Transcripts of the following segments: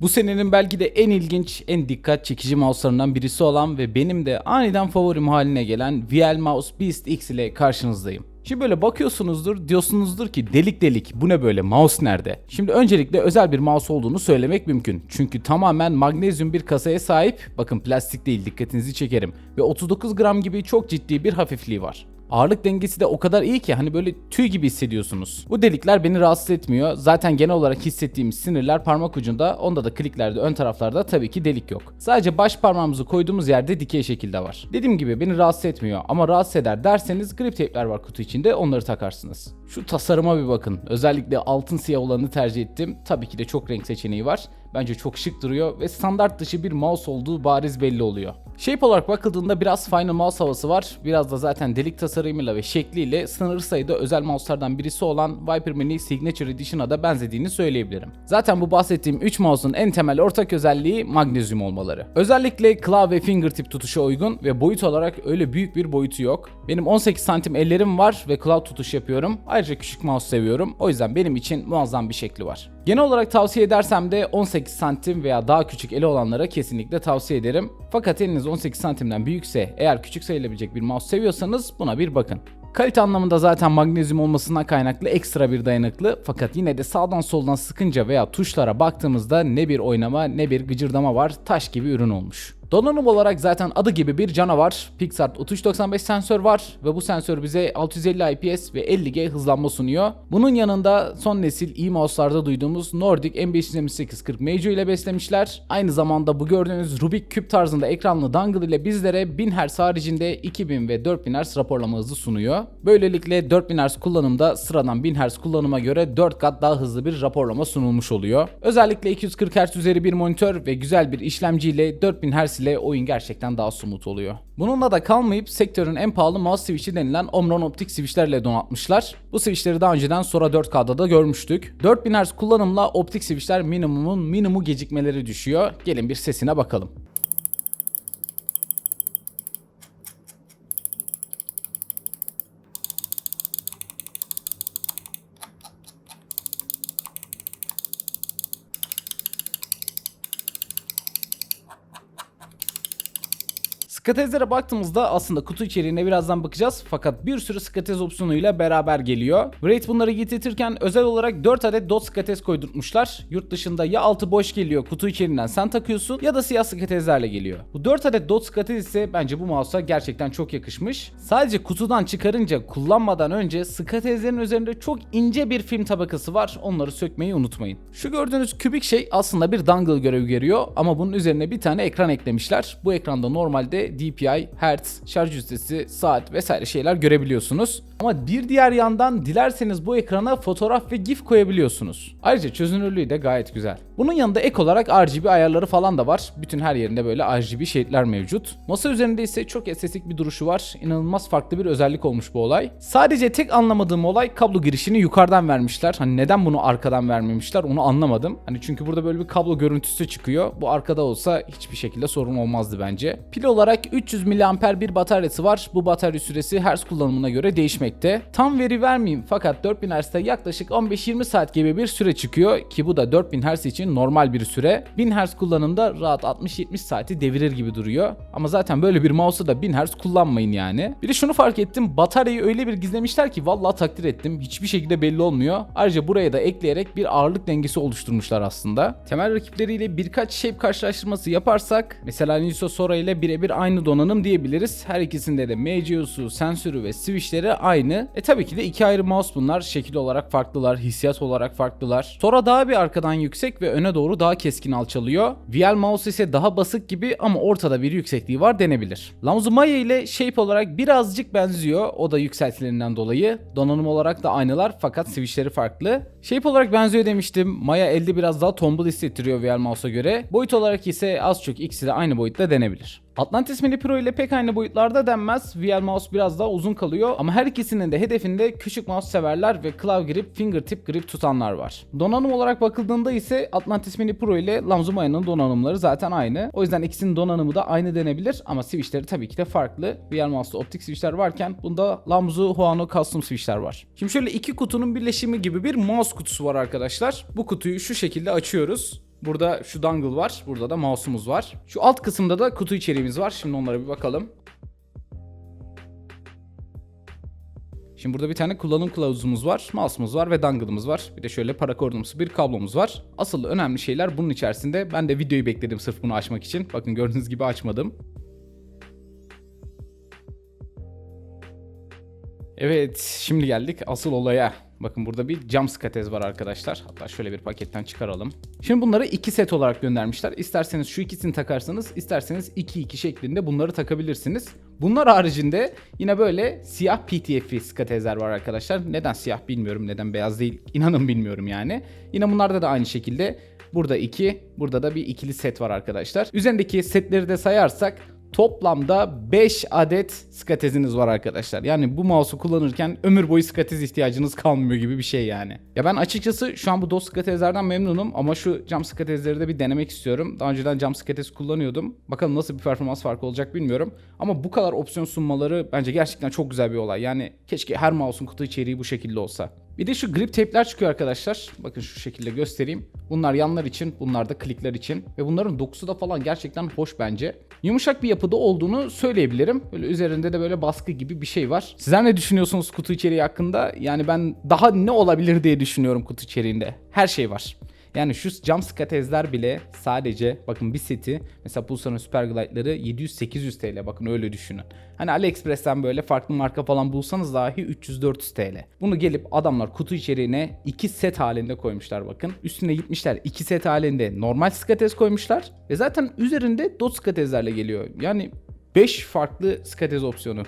Bu senenin belki de en ilginç, en dikkat çekici mouse'larından birisi olan ve benim de aniden favorim haline gelen VL Mouse Beast X ile karşınızdayım. Şimdi böyle bakıyorsunuzdur diyorsunuzdur ki delik delik bu ne böyle mouse nerede? Şimdi öncelikle özel bir mouse olduğunu söylemek mümkün. Çünkü tamamen magnezyum bir kasaya sahip. Bakın plastik değil dikkatinizi çekerim. Ve 39 gram gibi çok ciddi bir hafifliği var. Ağırlık dengesi de o kadar iyi ki hani böyle tüy gibi hissediyorsunuz. Bu delikler beni rahatsız etmiyor. Zaten genel olarak hissettiğimiz sinirler parmak ucunda. Onda da kliklerde ön taraflarda tabii ki delik yok. Sadece baş parmağımızı koyduğumuz yerde dikey şekilde var. Dediğim gibi beni rahatsız etmiyor ama rahatsız eder derseniz grip tape'ler var kutu içinde onları takarsınız. Şu tasarıma bir bakın. Özellikle altın siyah olanı tercih ettim. Tabii ki de çok renk seçeneği var. Bence çok şık duruyor ve standart dışı bir mouse olduğu bariz belli oluyor. Shape olarak bakıldığında biraz Final Mouse havası var. Biraz da zaten delik tasarımıyla ve şekliyle sınırlı sayıda özel mouse'lardan birisi olan Viper Mini Signature Edition'a da benzediğini söyleyebilirim. Zaten bu bahsettiğim 3 mouse'un en temel ortak özelliği magnezyum olmaları. Özellikle klavye ve fingertip tutuşa uygun ve boyut olarak öyle büyük bir boyutu yok. Benim 18 santim ellerim var ve klav tutuş yapıyorum. Ayrıca küçük mouse seviyorum. O yüzden benim için muazzam bir şekli var. Genel olarak tavsiye edersem de 18 santim veya daha küçük eli olanlara kesinlikle tavsiye ederim. Fakat eliniz 18 santimden büyükse eğer küçük sayılabilecek bir mouse seviyorsanız buna bir bakın. Kalite anlamında zaten magnezyum olmasından kaynaklı ekstra bir dayanıklı fakat yine de sağdan soldan sıkınca veya tuşlara baktığımızda ne bir oynama ne bir gıcırdama var taş gibi ürün olmuş. Donanım olarak zaten adı gibi bir canavar. Pixart 3395 sensör var ve bu sensör bize 650 IPS ve 50G hızlanma sunuyor. Bunun yanında son nesil e-mouse'larda duyduğumuz Nordic M52840 Meijo ile beslemişler. Aynı zamanda bu gördüğünüz Rubik küp tarzında ekranlı dongle ile bizlere 1000 Hz haricinde 2000 ve 4000 Hz raporlama hızı sunuyor. Böylelikle 4000 Hz kullanımda sıradan 1000 Hz kullanıma göre 4 kat daha hızlı bir raporlama sunulmuş oluyor. Özellikle 240 Hz üzeri bir monitör ve güzel bir işlemciyle 4000 Hz ile oyun gerçekten daha smooth oluyor. Bununla da kalmayıp sektörün en pahalı mouse switch'i denilen Omron optik switchlerle donatmışlar. Bu switchleri daha önceden Sora 4K'da da görmüştük. 4000 Hz kullanımla optik switchler minimumun minimu gecikmeleri düşüyor. Gelin bir sesine bakalım. Skatezlere baktığımızda aslında kutu içeriğine birazdan bakacağız fakat bir sürü skatez opsiyonuyla beraber geliyor. Wraith bunları getirtirken özel olarak 4 adet dot skatez koydurtmuşlar. Yurt dışında ya altı boş geliyor kutu içeriğinden sen takıyorsun ya da siyah skatezlerle geliyor. Bu 4 adet dot skatez ise bence bu mouse'a gerçekten çok yakışmış. Sadece kutudan çıkarınca kullanmadan önce skatezlerin üzerinde çok ince bir film tabakası var. Onları sökmeyi unutmayın. Şu gördüğünüz kübik şey aslında bir dongle görevi görüyor ama bunun üzerine bir tane ekran eklemişler. Bu ekranda normalde DPI, Hertz, şarj ünitesi, saat vesaire şeyler görebiliyorsunuz. Ama bir diğer yandan dilerseniz bu ekrana fotoğraf ve GIF koyabiliyorsunuz. Ayrıca çözünürlüğü de gayet güzel. Bunun yanında ek olarak RGB ayarları falan da var. Bütün her yerinde böyle RGB şeritler mevcut. Masa üzerinde ise çok estetik bir duruşu var. İnanılmaz farklı bir özellik olmuş bu olay. Sadece tek anlamadığım olay kablo girişini yukarıdan vermişler. Hani neden bunu arkadan vermemişler onu anlamadım. Hani çünkü burada böyle bir kablo görüntüsü çıkıyor. Bu arkada olsa hiçbir şekilde sorun olmazdı bence. Pil olarak 300 mAh bir bataryası var. Bu batarya süresi Hz kullanımına göre değişmekte. Tam veri vermeyeyim fakat 4000 Hz'de yaklaşık 15-20 saat gibi bir süre çıkıyor ki bu da 4000 Hz için normal bir süre. 1000 Hz kullanımda rahat 60-70 saati devirir gibi duruyor. Ama zaten böyle bir mouse'u da 1000 Hz kullanmayın yani. Bir de şunu fark ettim. Bataryayı öyle bir gizlemişler ki vallahi takdir ettim. Hiçbir şekilde belli olmuyor. Ayrıca buraya da ekleyerek bir ağırlık dengesi oluşturmuşlar aslında. Temel rakipleriyle birkaç shape karşılaştırması yaparsak mesela Niso Sora ile birebir aynı donanım diyebiliriz. Her ikisinde de MCU'su, sensörü ve switchleri aynı. E tabii ki de iki ayrı mouse bunlar. Şekil olarak farklılar, hissiyat olarak farklılar. Sora daha bir arkadan yüksek ve öne doğru daha keskin alçalıyor. VL mouse ise daha basık gibi ama ortada bir yüksekliği var denebilir. Lamzu Maya ile shape olarak birazcık benziyor. O da yükseltilerinden dolayı. Donanım olarak da aynılar fakat switchleri farklı. Shape olarak benziyor demiştim. Maya elde biraz daha tombul hissettiriyor VL mouse'a göre. Boyut olarak ise az çok ikisi de aynı boyutta denebilir. Atlantis Mini Pro ile pek aynı boyutlarda denmez. VL Mouse biraz daha uzun kalıyor ama her ikisinin de hedefinde küçük mouse severler ve claw grip, fingertip grip tutanlar var. Donanım olarak bakıldığında ise Atlantis Mini Pro ile Lamzumaya'nın donanımları zaten aynı. O yüzden ikisinin donanımı da aynı denebilir ama switchleri tabii ki de farklı. VL Mouse'da optik switchler varken bunda Lamzu Huano Custom switchler var. Şimdi şöyle iki kutunun birleşimi gibi bir mouse kutusu var arkadaşlar. Bu kutuyu şu şekilde açıyoruz. Burada şu dongle var. Burada da mouse'umuz var. Şu alt kısımda da kutu içeriğimiz var. Şimdi onlara bir bakalım. Şimdi burada bir tane kullanım kılavuzumuz var, mouse'umuz var ve dongle'ımız var. Bir de şöyle parakordumsu bir kablomuz var. Asıl önemli şeyler bunun içerisinde. Ben de videoyu bekledim sırf bunu açmak için. Bakın gördüğünüz gibi açmadım. Evet, şimdi geldik asıl olaya. Bakın burada bir cam skatez var arkadaşlar. Hatta şöyle bir paketten çıkaralım. Şimdi bunları iki set olarak göndermişler. İsterseniz şu ikisini takarsanız, isterseniz 2-2 şeklinde bunları takabilirsiniz. Bunlar haricinde yine böyle siyah PTF'i skatezler var arkadaşlar. Neden siyah bilmiyorum, neden beyaz değil inanın bilmiyorum yani. Yine bunlarda da aynı şekilde Burada 2, burada da bir ikili set var arkadaşlar. Üzerindeki setleri de sayarsak Toplamda 5 adet skateziniz var arkadaşlar. Yani bu mouse'u kullanırken ömür boyu skatez ihtiyacınız kalmıyor gibi bir şey yani. Ya ben açıkçası şu an bu DOS skatezlerden memnunum ama şu cam skatezleri de bir denemek istiyorum. Daha önceden cam skatez kullanıyordum. Bakalım nasıl bir performans farkı olacak bilmiyorum. Ama bu kadar opsiyon sunmaları bence gerçekten çok güzel bir olay. Yani keşke her mouse'un kutu içeriği bu şekilde olsa. Bir de şu grip tape'ler çıkıyor arkadaşlar. Bakın şu şekilde göstereyim. Bunlar yanlar için, bunlar da klikler için. Ve bunların dokusu da falan gerçekten hoş bence. Yumuşak bir yapıda olduğunu söyleyebilirim. Böyle üzerinde de böyle baskı gibi bir şey var. Sizler ne düşünüyorsunuz kutu içeriği hakkında? Yani ben daha ne olabilir diye düşünüyorum kutu içeriğinde. Her şey var. Yani şu cam skatezler bile sadece bakın bir seti mesela Pulsar'ın Super Glide'ları 700-800 TL bakın öyle düşünün. Hani AliExpress'ten böyle farklı marka falan bulsanız dahi 300-400 TL. Bunu gelip adamlar kutu içeriğine iki set halinde koymuşlar bakın. Üstüne gitmişler iki set halinde normal skatez koymuşlar. Ve zaten üzerinde dot skatezlerle geliyor. Yani 5 farklı skatez opsiyonu.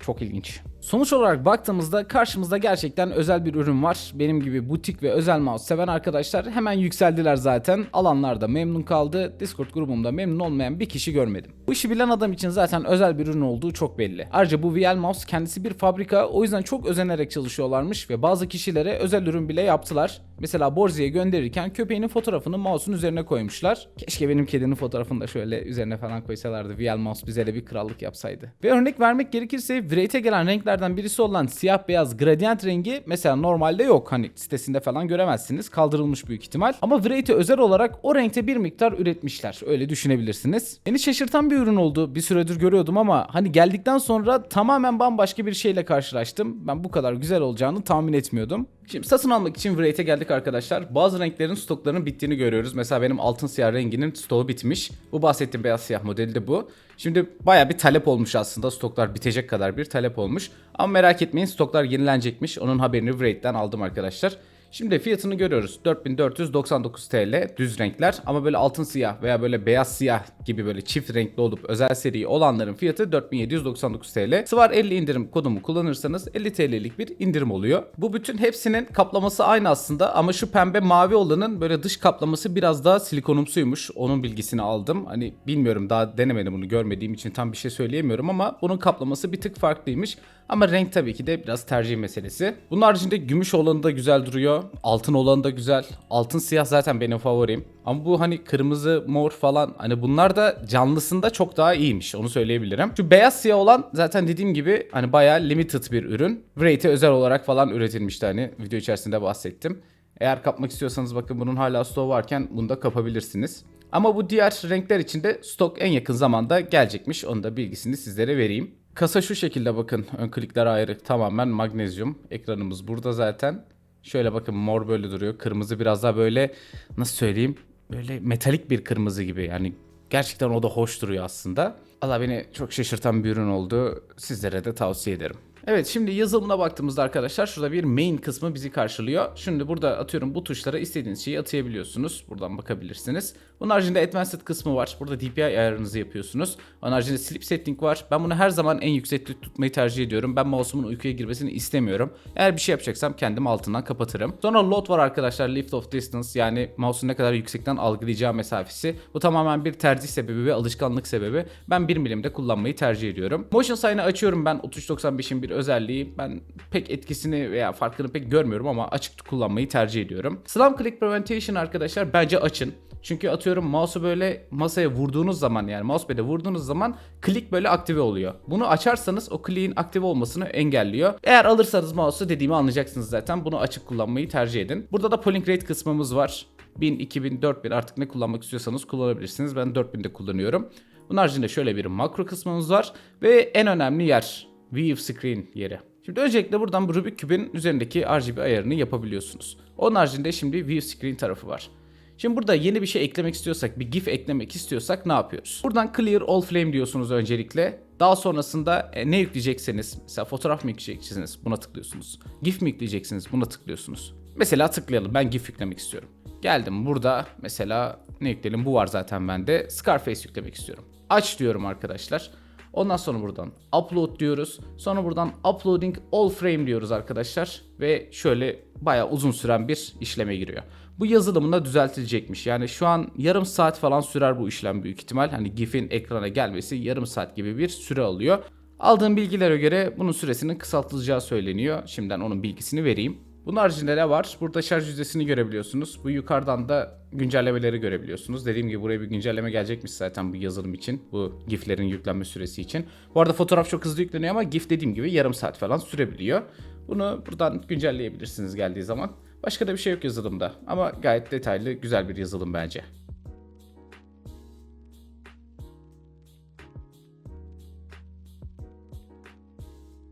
Çok ilginç. Sonuç olarak baktığımızda karşımızda gerçekten özel bir ürün var. Benim gibi butik ve özel mouse seven arkadaşlar hemen yükseldiler zaten. Alanlar da memnun kaldı. Discord grubumda memnun olmayan bir kişi görmedim. Bu işi bilen adam için zaten özel bir ürün olduğu çok belli. Ayrıca bu VL Mouse kendisi bir fabrika o yüzden çok özenerek çalışıyorlarmış ve bazı kişilere özel ürün bile yaptılar. Mesela Borzi'ye gönderirken köpeğinin fotoğrafını mouse'un üzerine koymuşlar. Keşke benim kedinin fotoğrafını da şöyle üzerine falan koysalardı. VL Mouse bize de bir krallık yapsaydı. Ve örnek vermek gerekirse Wraith'e gelen renklerden birisi olan siyah beyaz gradient rengi mesela normalde yok. Hani sitesinde falan göremezsiniz. Kaldırılmış büyük ihtimal. Ama Wraith'e özel olarak o renkte bir miktar üretmişler. Öyle düşünebilirsiniz. Beni şaşırtan bir ürün oldu. Bir süredir görüyordum ama hani geldikten sonra tamamen bambaşka bir şeyle karşılaştım. Ben bu kadar güzel olacağını tahmin etmiyordum. Şimdi satın almak için Wraith'e geldik arkadaşlar. Bazı renklerin stoklarının bittiğini görüyoruz. Mesela benim altın siyah renginin stoğu bitmiş. Bu bahsettiğim beyaz siyah modeli de bu. Şimdi baya bir talep olmuş aslında. Stoklar bitecek kadar bir talep olmuş. Ama merak etmeyin stoklar yenilenecekmiş. Onun haberini Wraith'ten aldım arkadaşlar. Şimdi fiyatını görüyoruz. 4499 TL düz renkler ama böyle altın siyah veya böyle beyaz siyah gibi böyle çift renkli olup özel seri olanların fiyatı 4799 TL. Sıvar 50 indirim kodumu kullanırsanız 50 TL'lik bir indirim oluyor. Bu bütün hepsinin kaplaması aynı aslında ama şu pembe mavi olanın böyle dış kaplaması biraz daha silikonumsuymuş. Onun bilgisini aldım. Hani bilmiyorum daha denemedim bunu görmediğim için tam bir şey söyleyemiyorum ama bunun kaplaması bir tık farklıymış. Ama renk tabii ki de biraz tercih meselesi. Bunun haricinde gümüş olanı da güzel duruyor. Altın olanı da güzel. Altın siyah zaten benim favorim. Ama bu hani kırmızı, mor falan hani bunlar da canlısında çok daha iyiymiş. Onu söyleyebilirim. Şu beyaz siyah olan zaten dediğim gibi hani bayağı limited bir ürün. Wraith'e özel olarak falan üretilmişti hani video içerisinde bahsettim. Eğer kapmak istiyorsanız bakın bunun hala stoğu varken bunu da kapabilirsiniz. Ama bu diğer renkler için de stok en yakın zamanda gelecekmiş. Onun da bilgisini sizlere vereyim. Kasa şu şekilde bakın. Ön klikler ayrı. Tamamen magnezyum. Ekranımız burada zaten. Şöyle bakın mor böyle duruyor. Kırmızı biraz daha böyle nasıl söyleyeyim? Böyle metalik bir kırmızı gibi. Yani gerçekten o da hoş duruyor aslında. Allah beni çok şaşırtan bir ürün oldu. Sizlere de tavsiye ederim. Evet şimdi yazılımına baktığımızda arkadaşlar şurada bir main kısmı bizi karşılıyor. Şimdi burada atıyorum bu tuşlara istediğiniz şeyi atayabiliyorsunuz. Buradan bakabilirsiniz. Bunun haricinde advanced kısmı var. Burada DPI ayarınızı yapıyorsunuz. Onun haricinde sleep setting var. Ben bunu her zaman en yüksekte tutmayı tercih ediyorum. Ben mouse'umun uykuya girmesini istemiyorum. Eğer bir şey yapacaksam kendim altından kapatırım. Sonra load var arkadaşlar. Lift of distance yani mouse'un ne kadar yüksekten algılayacağı mesafesi. Bu tamamen bir tercih sebebi ve alışkanlık sebebi. Ben 1 milimde kullanmayı tercih ediyorum. Motion sign'ı açıyorum ben 3395'in bir özelliği. Ben pek etkisini veya farkını pek görmüyorum ama açık kullanmayı tercih ediyorum. Slam click preventation arkadaşlar bence açın. Çünkü atıyorum mouse'u böyle masaya vurduğunuz zaman yani mousepad'e vurduğunuz zaman klik böyle aktive oluyor. Bunu açarsanız o kliğin aktive olmasını engelliyor. Eğer alırsanız mouse'u dediğimi anlayacaksınız zaten. Bunu açık kullanmayı tercih edin. Burada da polling rate kısmımız var. 1000, 2000, 4000 artık ne kullanmak istiyorsanız kullanabilirsiniz. Ben 4000'de kullanıyorum. Bunun haricinde şöyle bir makro kısmımız var ve en önemli yer View Screen yeri. Şimdi öncelikle buradan bu Rubik kübün üzerindeki RGB ayarını yapabiliyorsunuz. Onun haricinde şimdi View Screen tarafı var. Şimdi burada yeni bir şey eklemek istiyorsak, bir GIF eklemek istiyorsak ne yapıyoruz? Buradan Clear All Flame diyorsunuz öncelikle. Daha sonrasında e, ne yükleyecekseniz, mesela fotoğraf mı yükleyeceksiniz buna tıklıyorsunuz. GIF mi yükleyeceksiniz buna tıklıyorsunuz. Mesela tıklayalım ben GIF yüklemek istiyorum. Geldim burada mesela ne yükleyelim bu var zaten bende. Scarface yüklemek istiyorum. Aç diyorum arkadaşlar. Ondan sonra buradan upload diyoruz. Sonra buradan uploading all frame diyoruz arkadaşlar. Ve şöyle bayağı uzun süren bir işleme giriyor. Bu yazılımında düzeltilecekmiş. Yani şu an yarım saat falan sürer bu işlem büyük ihtimal. Hani GIF'in ekrana gelmesi yarım saat gibi bir süre alıyor. Aldığım bilgilere göre bunun süresinin kısaltılacağı söyleniyor. Şimdiden onun bilgisini vereyim. Bunun haricinde ne var? Burada şarj yüzdesini görebiliyorsunuz. Bu yukarıdan da güncellemeleri görebiliyorsunuz. Dediğim gibi buraya bir güncelleme gelecekmiş zaten bu yazılım için. Bu GIF'lerin yüklenme süresi için. Bu arada fotoğraf çok hızlı yükleniyor ama GIF dediğim gibi yarım saat falan sürebiliyor. Bunu buradan güncelleyebilirsiniz geldiği zaman. Başka da bir şey yok yazılımda ama gayet detaylı güzel bir yazılım bence.